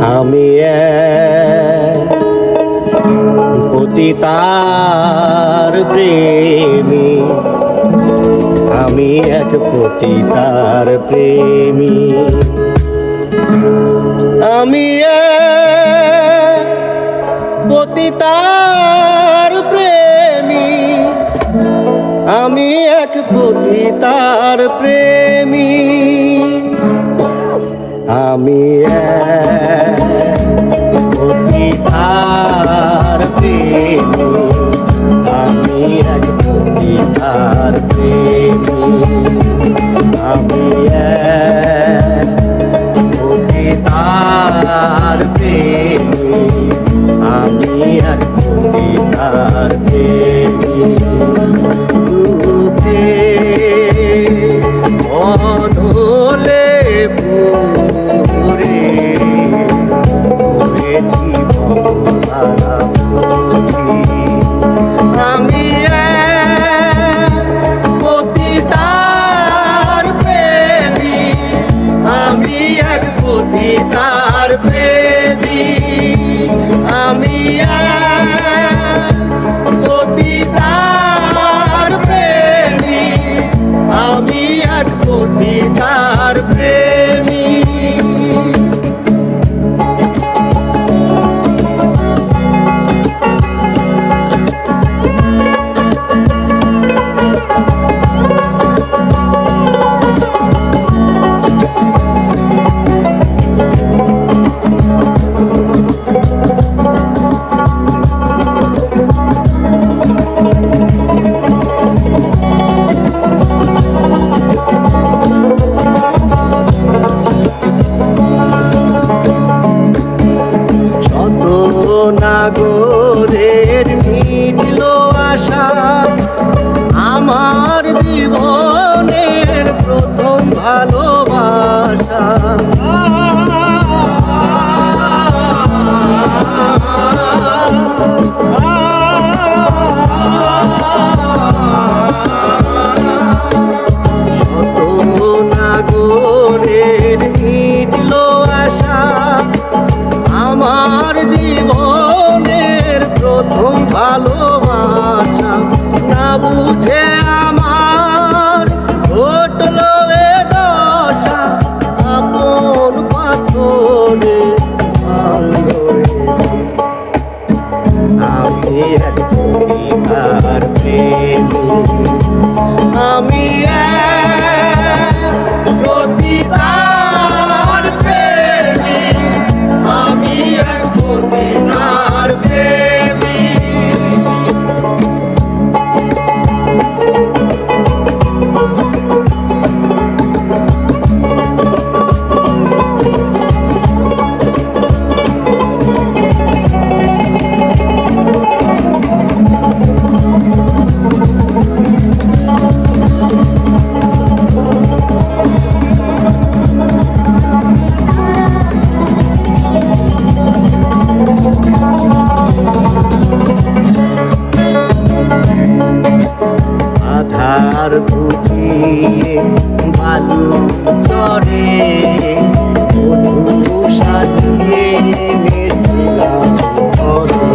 আমি পতিতার প্রেমী। আমি এক পতিতার প্রেমী। আমি পতিতার প্রেমী। আমি এক পতিতার প্রেমী। আমি প্রেমী আমি এক প্রেমী আমি প্রেমী। আমি এক প্রেমী। পতিতার নাগরের মিটল আশা। আমার জীবনের প্রথম ভালোবাসা ভালোবাসা না বুঝে চরে সাজিয়ে এনেছিলাম ঘরে।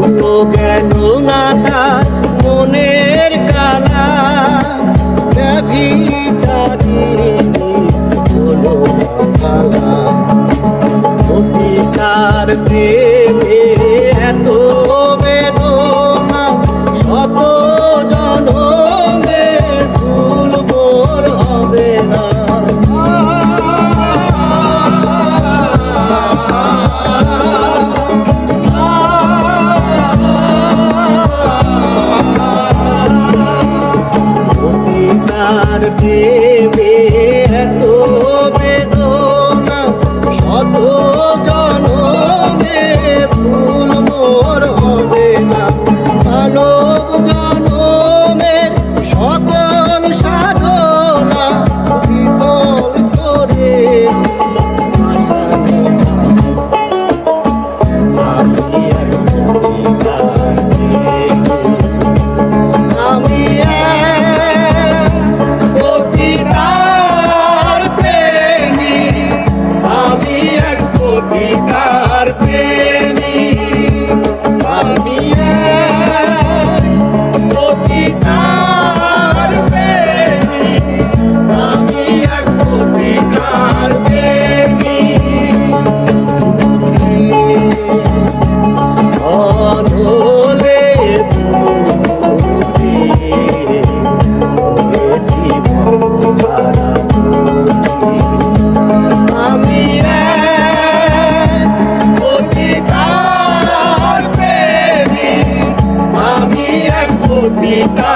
তবুও গেল না তার মনের কালা? চারিয়ে দেবে এত বেদনা শত জনমে ভুল মোর হবে না মানব জনমে সকল সাধনা বিফল করে আমি It's